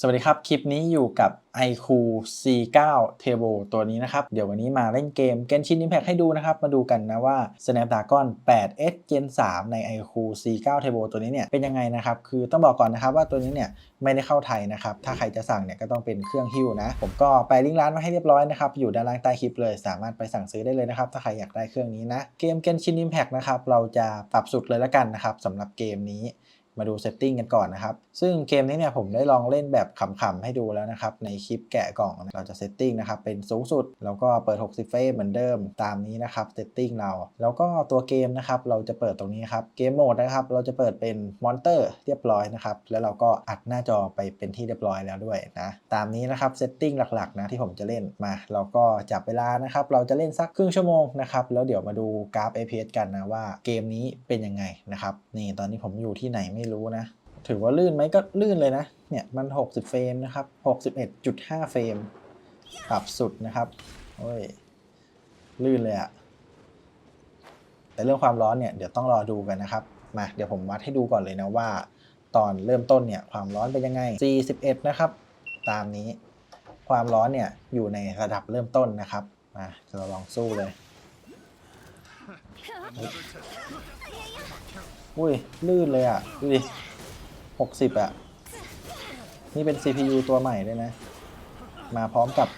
สวัสดีครับ คลิปนี้อยู่กับ iQ C9 Turbo ตัวนี้นะครับ เดี๋ยววันนี้มาเล่นเกม Genshin Impact ให้ดูนะครับ มาดูกันนะว่า Snapdragon 8S Gen 3 ใน iQ C9 Turbo ตัวนี้เนี่ยเป็นยังไงนะครับ คือต้องบอกก่อนนะครับว่าตัวนี้เนี่ยไม่ได้เข้าไทยนะครับ ถ้าใครจะสั่งเนี่ยก็ต้องเป็นเครื่องฮิ้วนะ ผมก็ไปลิงก์ร้านมาให้เรียบร้อยนะครับ อยู่ด้านล่างใต้คลิปเลย สามารถไปสั่งซื้อได้เลยนะครับ ถ้าใครอยากได้เครื่องนี้นะ เกม Genshin Impact นะครับ เราจะปรับสุดเลยละกันนะครับสำหรับเกมนี้ มาดูเซตติ้งกันก่อนนะครับ ซึ่งเกมนี้เนี่ยผมได้ลองเล่นแบบขำๆให้ดูแล้วนะครับ ในคลิปแกะกล่องเราจะเซตติ้งนะครับ เป็นสูงสุด แล้วก็เปิด 60 เฟรมเหมือนเดิมตามนี้นะครับเซตติ้งเรา แล้วก็ตัวเกมนะครับ เราจะเปิดตรงนี้ครับ เกมโหมดนะครับ เราจะเปิดเป็นมอนเตอร์เรียบร้อยนะครับ แล้วเราก็อัดหน้าจอไปเป็นที่เรียบร้อยแล้วด้วยนะ ตามนี้นะครับเซตติ้งหลักๆนะที่ผมจะเล่นมา เราก็จับเวลานะครับ เราจะเล่นสักครึ่งชั่วโมงนะครับ แล้วเดี๋ยวมาดูกราฟ APS กันนะว่าเกมนี้เป็นยังไงนะครับ นี่ตอนนี้ผมอยู่ที่ไหนไม่รู้นะ ถือว่าลื่นไหมก็ลื่นเลยนะ เนี่ยมัน 60 เฟรมนะครับ61.5 เฟรมปรับสุดนะครับโอ้ยลื่นเลยอะแต่เรื่องความร้อนเนี่ยเดี๋ยวต้องรอดูกันนะครับ มาเดี๋ยวผมวัดให้ดูก่อนเลยนะว่า ตอนเริ่มต้นเนี่ยความร้อนเป็นยังไง 41 นะครับ ตามนี้ ความร้อนเนี่ยอยู่ในระดับเริ่มต้นนะครับ มาเราลองสู้เลย อุ้ย ลื่นเลยอะ ดูดิหกสิบอะ นี่เป็น CPU ตัวใหม่เลยนะ มาพร้อมกับ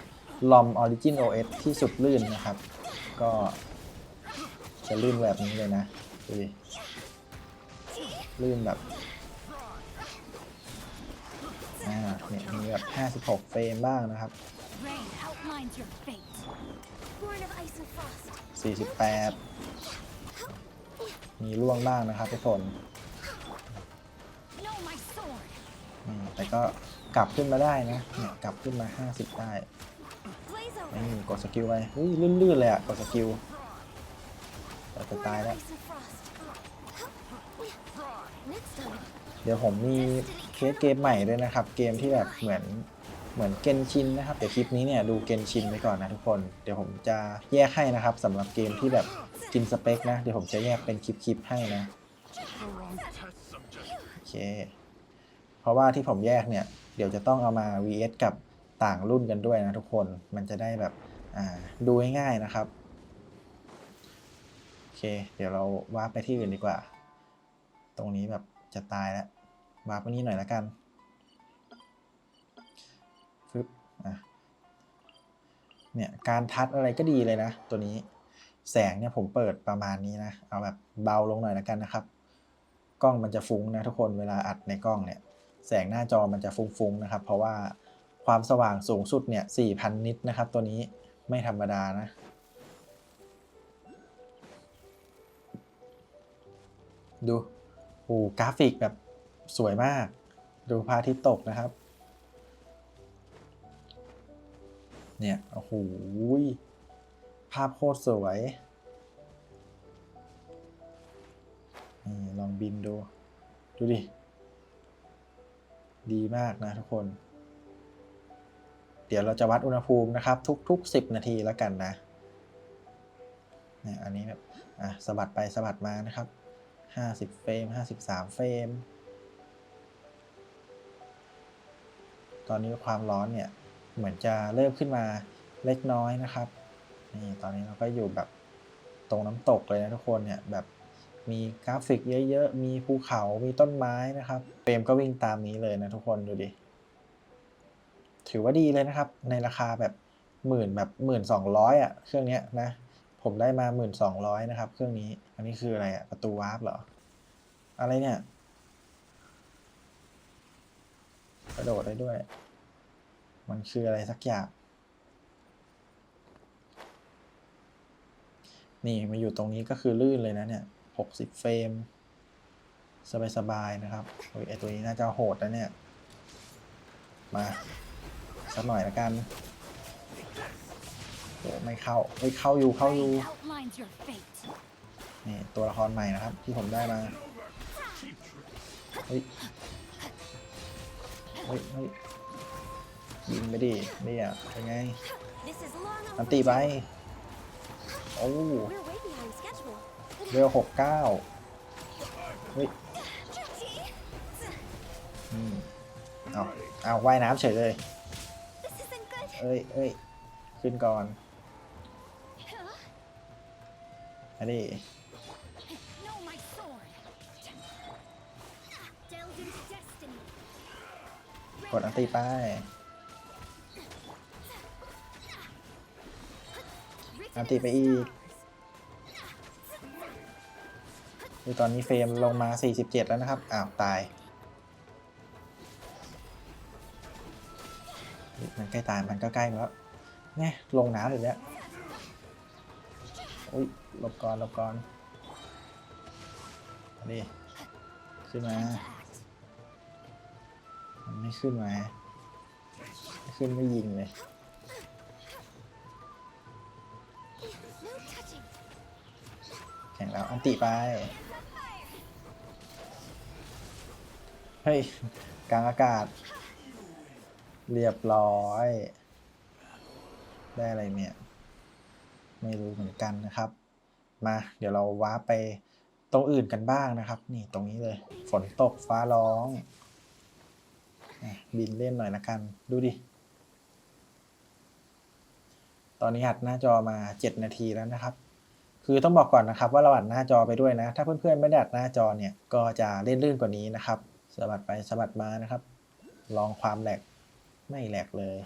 LOM Origin OS ที่สุดลื่นนะครับ ก็จะลื่นแบบนี้เลยนะ ดูดิ ลื่นแบบอ่าเนี่ยมีแบบ 56 เฟรมบ้างนะครับ 48 มีร่วงบ้างนะครับทุกคน Know my sword. อืมแต่ก็กลับขึ้นมาได้นะเนี่ยกลับขึ้นมา 50 ได้ Blaze over. นี่กดสกิลไปอุ้ยลื่นๆเลยอะกดสกิลแต่จะ Born ตาย of แล้ว ice and frost. Next time. เดี๋ยวผมมีเคสเกมใหม่ด้วยนะครับ เกมที่แบบเหมือนเหมือนเกนชินนะครับ เดี๋ยวคลิปนี้เนี่ยดูเกนชินไปก่อนนะทุกคน เดี๋ยวผมจะแยกให้นะครับสำหรับเกมที่แบบ กินสเปคนะ เดี๋ยวผมจะแยกเป็นคลิปๆให้นะ โอเค เพราะว่าที่ผมแยกเนี่ย เดี๋ยวจะต้องเอามา vs กับต่างรุ่นกันด้วยนะทุกคน มันจะได้แบบดูง่ายๆนะครับ โอเค เดี๋ยวเราวาร์ปไปที่อื่นดีกว่า ตรงนี้แบบจะตายแล้ววาร์ปไปนี่หน่อยละกันฟึบอะเนี่ย การทัดอะไรก็ดีเลยนะ ตัวนี้ แสงเนี่ยผมเปิดประมาณนี้นะ เอาแบบเบาลงหน่อยและกันนะครับ กล้องมันจะฟุ้งนะทุกคนเวลาอัดในกล้องเนี่ย แสงหน้าจอมันจะฟุ้งๆนะครับ เพราะว่าความสว่างสูงสุดเนี่ย4,000 นิตนะครับ ตัวนี้ไม่ธรรมดานะ ดูโอ้กราฟิกแบบสวยมาก ดูพระอาทิตย์ตกนะครับ เนี่ย โอ้โห ภาพโคตรสวย นี่ ลองบินดู ดูดิ ดีมากนะทุกคน เดี๋ยวเราจะวัดอุณหภูมินะครับ ทุก ๆ 10 นาทีแล้วกันนะเนี่ยอันนี้แบบอะสะบัดไปสะบัดมานะครับ 50 เฟรม 53 เฟรม ตอนนี้ความร้อนเนี่ย เหมือนจะเริ่มขึ้นมาเล็กน้อยนะครับ นี่ตอนนี้เราก็อยู่แบบตรงน้ำตกเลยนะทุกคนเนี่ยแบบมีกราฟิกเยอะๆ มีภูเขามีต้นไม้นะครับเฟรมก็วิ่งตามนี้เลยนะทุกคนดูดิถือว่าดีเลยนะครับ ในราคาแบบหมื่นแบบหมื่นสองร้อยอะเครื่องเนี้ยนะ ผมได้มาหมื่นสองร้อยนะครับ เครื่องนี้อันนี้คืออะไรอะประตูวาร์ปเหรอ อะไรเนี่ยกระโดดได้ด้วย มันคืออะไรสักอย่าง นี่มาอยู่ตรงนี้ก็คือลื่นเลยนะเนี่ย 60 เฟรม สบายๆนะครับโอ้ยไอตัวนี้น่าจะโหดนะเนี่ย มาสักหน่อยละกันโอ้ไม่เข้าเฮ้ยเข้าอยู่เข้าอยู่ นี่ตัวละครใหม่นะครับ ที่ผมได้มาเฮ้ยเฮ้ยเฮ้ยยิงไปดิเนี่ยเป็นไงอันตีไป โอ้ We're way behind schedule. เวลหกเก้าเฮ้ยอืมเอาเอาว่ายน้ำเฉยเลย This isn't good. เอ้ยเอ้ยขึ้นก่อนอันนี้ No, my sword. Delved into destiny. กดอันตีไป อันตีไปอีกคือตอนนี้เฟรมลงมา 47 แล้วนะครับ อ้าว ตาย มันใกล้ตาย มันก็ใกล้แล้วแน่ลงน้ำอีกแล้วอุ้ยหลบก่อนหลบก่อนนี่ขึ้นมา มันไม่ขึ้นมา ขึ้นไม่ยิงเลย ข่งแล้ว อันติไป เฮ้ย กลางอากาศ เรียบร้อย ได้อะไรเนี่ย ไม่รู้เหมือนกันนะครับ มา เดี๋ยวเราว้าไปตรงอื่นกันบ้างนะครับ นี่ตรงนี้เลย ฝนตกฟ้าร้อง บินเล่นหน่อยละกัน ดูดิ ตอนนี้อัดหน้าจอมา 7 นาทีแล้วนะครับ คือต้องบอกก่อนนะครับว่าเราอัดหน้าจอไปด้วยนะ ถ้าเพื่อนๆไม่ได้อัดหน้าจอเนี่ยก็จะเล่นลื่นกว่านี้นะครับสะบัดไปสะบัดมานะครับ ลองความแหลกไม่แหลกเลย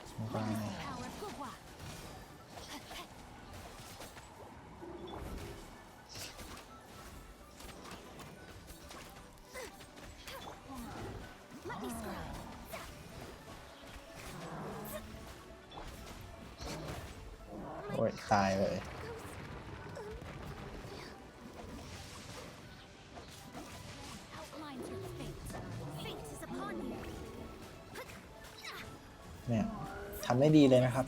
โอ้ยตายเลย เนี่ยทำได้ดีเลยนะครับ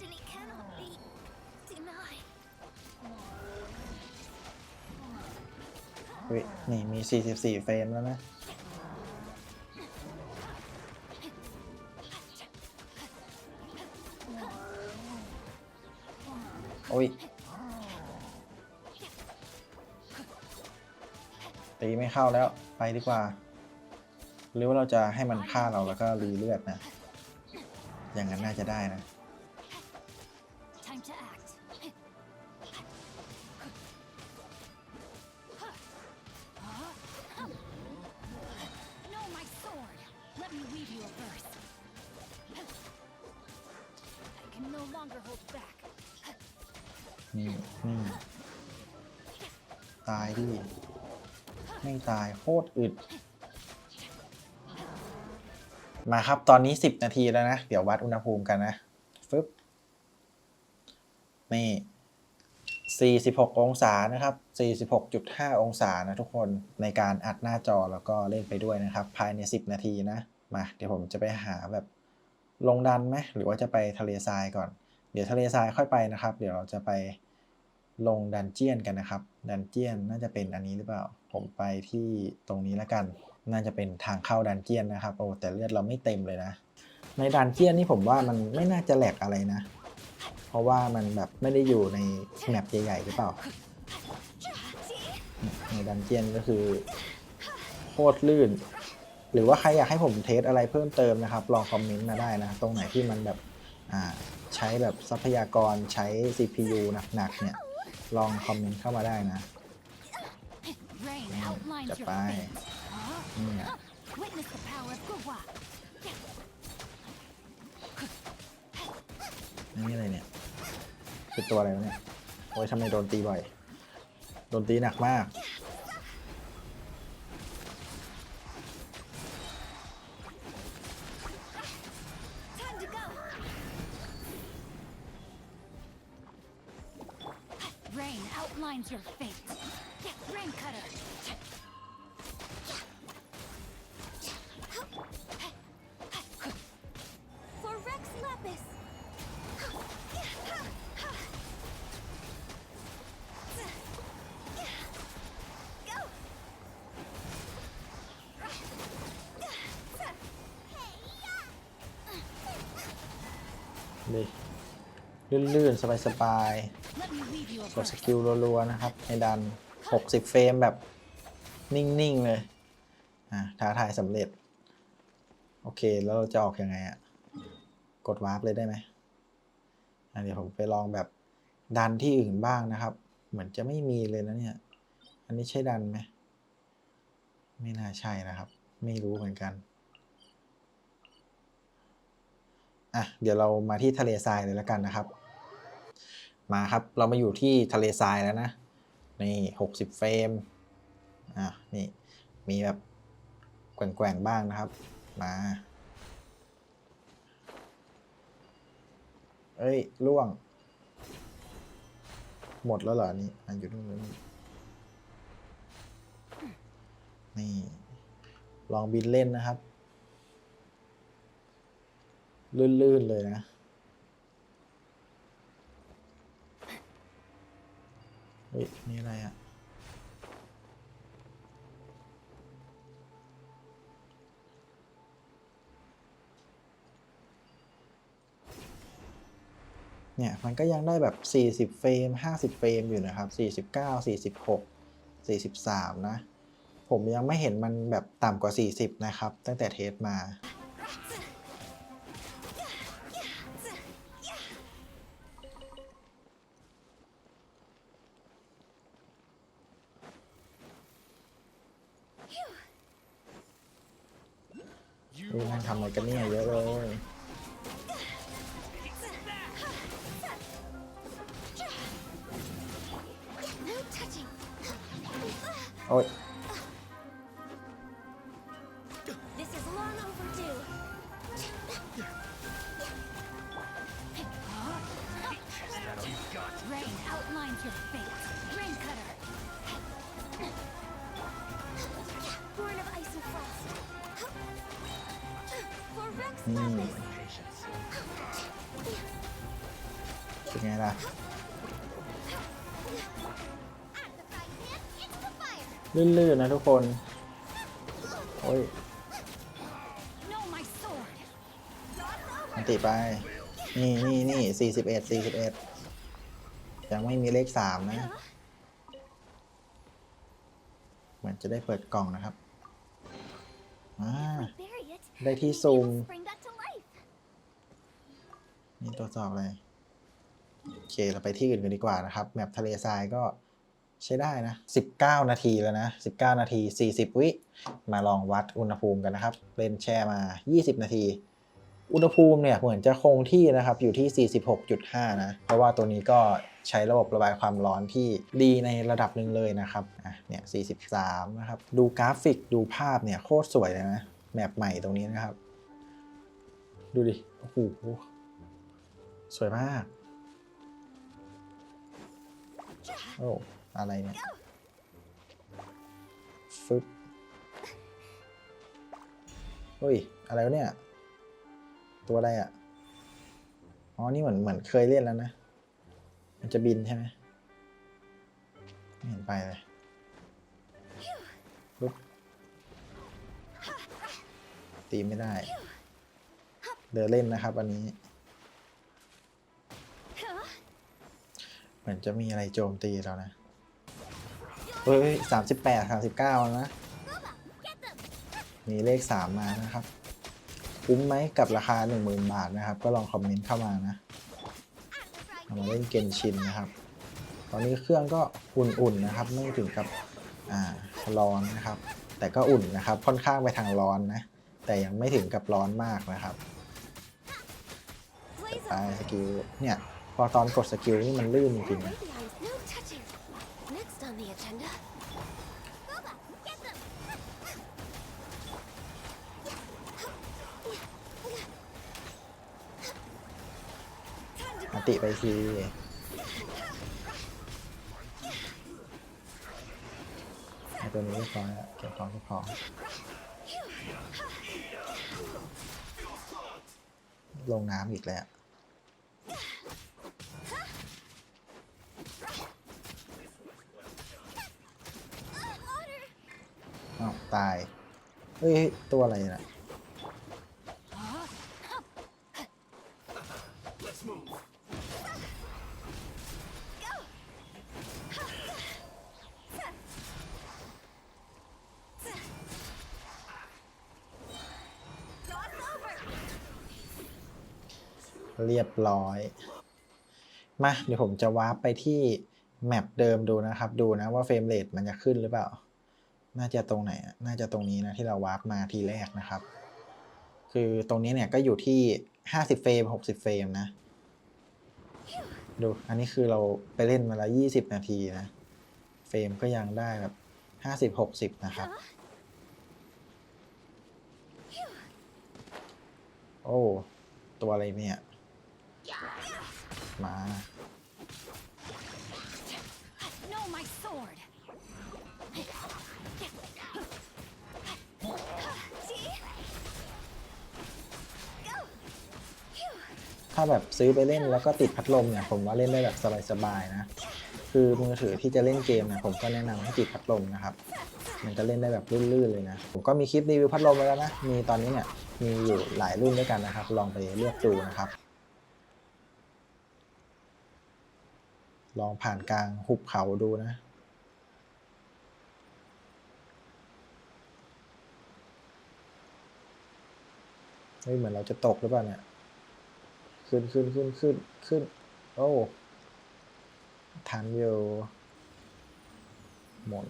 นี่มี 44 เฟรมแล้วนะ โอ้ย ตีไม่เข้าแล้ว ไปดีกว่า หรือว่าเราจะให้มันฆ่าเราแล้วก็รีเลือดนะ อย่างนั้นน่าจะได้นะ Time to act. No, my sword. Let me weave you a verse. I can no longer hold back. นี่นี่ตายดิไม่ตายโคตรอึด มาครับ ตอนนี้ 10 นาทีแล้วนะ เดี๋ยววัดอุณหภูมิกันนะฟึบนี่ 46 องศานะครับ 46.5 องศานะทุกคนในการอัดหน้าจอแล้วก็เล่นไปด้วยนะครับ ภายใน 10 นาทีนะ มา เดี๋ยวผมจะไปหาแบบลงดันไหมหรือว่าจะไปทะเลทรายก่อน เดี๋ยวทะเลทรายค่อยไปนะครับ เดี๋ยวเราจะไปลงดันเจียนกันนะครับ ดันเจียนน่าจะเป็นอันนี้หรือเปล่า ผมไปที่ตรงนี้แล้วกัน น่าจะเป็นทางเข้าดันเจียนนะครับโอ้แต่เลือดเราไม่เต็มเลยนะ ในดันเจียนนี่ผมว่ามันไม่น่าจะแหลกอะไรนะ เพราะว่ามันแบบไม่ได้อยู่ในแมปใหญ่ๆหรือเปล่าในดันเจียนก็คือโคตรลื่น หรือว่าใครอยากให้ผมเทสอะไรเพิ่มเติมนะครับ ลองคอมเมนต์มาได้นะ ตรงไหนที่มันแบบอ่าใช้แบบทรัพยากรใช้ CPU หนักๆเนี่ย ลองคอมเมนต์เข้ามาได้นะ Rain outlines your Goodbye. Fate. Huh? นี่ย Witness the power of Gugwa. นี่อะไรเนี่ยคือตัวอะไรวะเนี่ยโอ้ยทำไมโดนตีบ่อย โดนตีหนักมาก เลยลื่นๆ สบายๆกดสกิลรัวๆ นะครับในดัน 60 เฟรมแบบ นิ่ง ๆ เลย อะท้าทายสำเร็จ โอเค แล้วเราจะออกยังไงอะกดวาร์ปเลยได้ไหมอะเดี๋ยวผมไปลองแบบดันที่อื่นบ้างนะครับ เหมือนจะไม่มีเลยนะเนี่ย อันนี้ใช่ดันไหม ไม่น่าใช่นะครับ ไม่รู้เหมือนกัน อะเดี๋ยวเรามาที่ทะเลทรายเลยแล้วกันนะครับ มาครับเรามาอยู่ที่ทะเลทรายแล้วนะนี่หกสิบเฟรมอะนี่มีแบบแกว่งๆบ้างนะครับ มาเอ้ยล่วง หมดแล้วเหรอนี่อันอยู่นู่นแล้นี่นี่ ลองบินเล่นนะครับ ลื่นๆเลยนะ เฮ้ย นี่อะไรอะ่ะ เนี่ย มันก็ยังได้แบบ 40 เฟรม 50 เฟรมอยู่นะครับ 49 46 43 นะ ผมยังไม่เห็นมันแบบต่ำกว่า 40 นะครับ ตั้งแต่เทสมา ทำอะไรกันเนี่ยเยอะเลย For Rex Hmm. Lapis. patience. เป็นไงล่ะ At the frying pan, it's the fire. ลื่นๆนะทุกคน โอ้ย Know my sword. อันติไป นี่นี่นี่สี่สิบเอ็ดสี่สิบเอ็ดยังไม่มีเลขสามนะ เหมือนจะได้เปิดกล่องนะครับ อ่า Bury it. ได้ที่ Maybe ซูม นี่ตรวจสอบเลยโอเคเราไปที่อื่นกันดีกว่านะครับ แมปทะเลทรายก็ใช้ได้นะ 19 นาทีแล้วนะ 19 นาที 40 วิ มาลองวัดอุณหภูมิกันนะครับ เล่นแช่มา 20 นาที อุณหภูมิเนี่ยเหมือนจะคงที่นะครับ อยู่ที่ 46.5 นะ เพราะว่าตัวนี้ก็ใช้ระบบระบายความร้อนที่ดีในระดับหนึ่งเลยนะครับอะเนี่ย 43 นะครับ ดูกราฟิกดูภาพเนี่ยโคตรสวยเลยนะ แมปใหม่ตรงนี้นะครับ ดูดิ โอ้โห สวยมาก โอ้ อะไรเนี่ยฟึบเฮ้ย อะไรวะเนี่ย ตัวอะไรอะ อ๋อ นี่เหมือนเหมือนเคยเล่นแล้วนะ มันจะบินใช่ไหมไม่เห็นไปเลยปุ๊บตีไม่ได้ เดินเล่นนะครับอันนี้ เหมือนจะมีอะไรโจมตีเรานะ เฮ้ยสามสิบแปดสามสิบเก้านะ มีเลขสามมานะครับ คุ้มไหมกับราคา10,000บาทนะครับ ก็ลองคอมเมนต์เข้ามานะเอามาเล่นเกนชินนะครับ ตอนนี้เครื่องก็อุ่นๆนะครับ ไม่ถึงกับอ่าร้อนนะครับ แต่ก็อุ่นนะครับ ค่อนข้างไปทางร้อนนะ แต่ยังไม่ถึงกับร้อนมากนะครับไปสกิลเนี่ย พอตอนกดสกิลนี่มันลื่นจริงๆนะอติไปทีไอตัวนี้เรียบร้อยเก็บของเก็บของลงน้ำอีกแล้ว ตาย เฮ้ย ตัวอะไรน่ะเรียบร้อย มา เดี๋ยวผมจะวาร์ปไปที่แมปเดิมดูนะครับ ดูนะว่าเฟรมเรทมันจะขึ้นหรือเปล่า น่าจะตรงไหนอะน่าจะตรงนี้นะที่เราวาร์ปมาทีแรกนะครับ คือตรงนี้เนี่ยก็อยู่ที่ 50 เฟรม 60 เฟรมนะ ดู อันนี้คือเราไปเล่นมาแล้ว20 นาทีนะ เฟรมก็ยังได้แบบ 50 60 นะครับ โอ้ ตัวอะไรเนี่ย มา แบบซื้อไปเล่นแล้วก็ติดพัดลมเนี่ยผมว่าเล่นได้แบบสบายๆนะ คือมือถือที่จะเล่นเกมเนี่ยผมก็แนะนำให้ติดพัดลมนะครับ มันจะเล่นได้แบบลื่นๆเลยนะ ผมก็มีคลิปรีวิวพัดลมไว้แล้วนะ มีตอนนี้เนี่ยมีอยู่หลายรุ่นด้วยกันนะครับ ลองไปเลือกดูนะครับ ลองผ่านกลางหุบเขาดูนะเฮ้ยเหมือนเราจะตกหรือเปล่าเนี่ย ขึ้นขึ้นขึ้นขึ้นขึ้น โอ้ทันอยู่ หมุน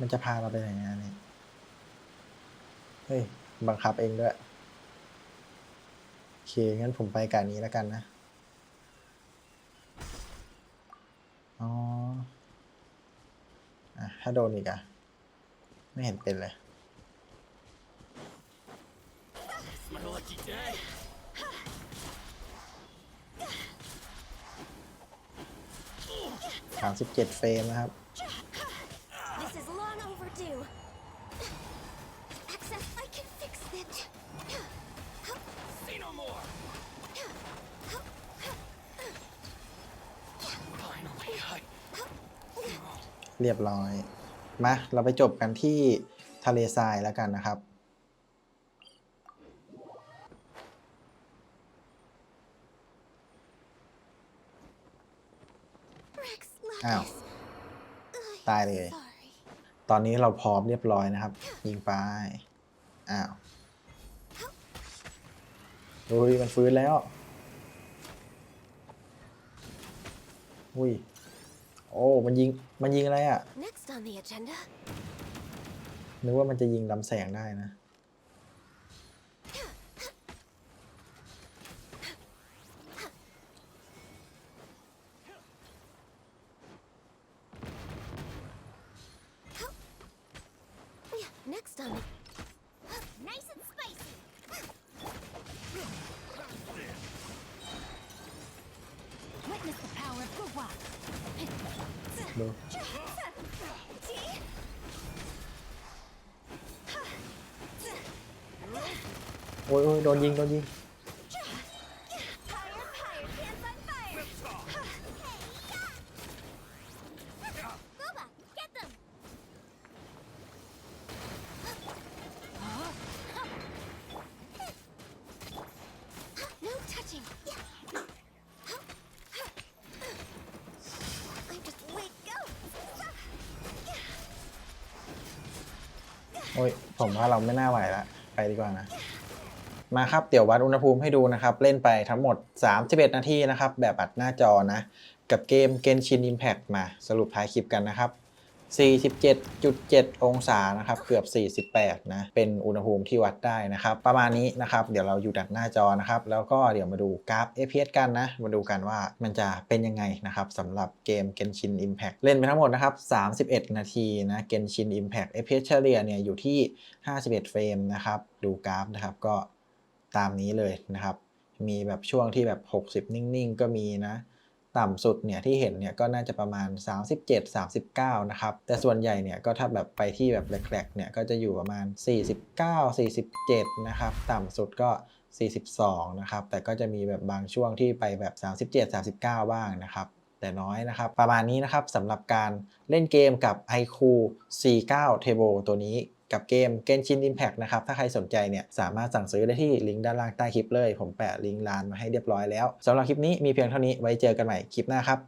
มันจะพาเราไปไหนอะนี่ เฮ้ย บังคับเองด้วย โอเค งั้นผมไปการนี้แล้วกันนะ อ๋อ อะ ถ้าโดนอีกอะไม่เห็นเป็นเลยสามสิบเจ็ดเฟรมนะครับ เรียบร้อยมาเราไปจบกันที่ทะเลทรายแล้วกันนะครับ Rex, Ow. Lucas. ตายเลย Sorry. ตอนนี้เราพร้อมเรียบร้อยนะครับ ยิงไป อ้าวอุ้ยมันฟื้นแล้ว อุ้ย โอ้ มันยิง มันยิงอะไรอะ่ะ Next on the agenda. นึกว่ามันจะยิงลำแสงได้นะ โอ้ยโดนยิงโดนยิงโอ้ย ผมว่าเราไม่น่าไหวแล้วไปดีกว่านะ มาครับเดี๋ยววัดอุณหภูมิให้ดูนะครับ เล่นไปทั้งหมด 31 นาทีนะครับ แบบอัดหน้าจอนะ กับเกม Genshin Impact มาสรุปท้ายคลิปกันนะครับ 47.7 องศานะครับ เกือบ 48 นะ เป็นอุณหภูมิที่วัดได้นะครับ ประมาณนี้นะครับ เดี๋ยวเราอยู่ดักหน้าจอนะครับ แล้วก็เดี๋ยวมาดูกราฟ FPS กันนะ มาดูกันว่ามันจะเป็นยังไงนะครับสำหรับเกม Genshin Impact เล่นไปทั้งหมดนะครับ 31 นาทีนะ Genshin Impact FPS เฉลี่ยเนี่ยอยู่ที่ 51 เฟรมนะครับ ดูกราฟนะครับก็ ตามนี้เลยนะครับ มีแบบช่วงที่แบบ 60 นิ่งๆ ก็มีนะ ต่ำสุดเนี่ยที่เห็นเนี่ยก็น่าจะประมาณ 37 39 นะครับ แต่ส่วนใหญ่เนี่ยก็ถ้าแบบไปที่แบบแรกๆเนี่ยก็จะอยู่ประมาณ 49 47 นะครับ ต่ำสุดก็ 42 นะครับ แต่ก็จะมีแบบบางช่วงที่ไปแบบ 37 39 บ้างนะครับแต่น้อยนะครับ ประมาณนี้นะครับสำหรับการเล่นเกมกับ iQOO C9 Turbo ตัวนี้ กับเกม Genshin Impact นะครับ ถ้าใครสนใจเนี่ยสามารถสั่งซื้อได้ที่ลิงก์ด้านล่างใต้คลิปเลย ผมแปะลิงก์ร้านมาให้เรียบร้อยแล้วสำหรับคลิปนี้มีเพียงเท่านี้ไว้เจอกันใหม่คลิปหน้าครับ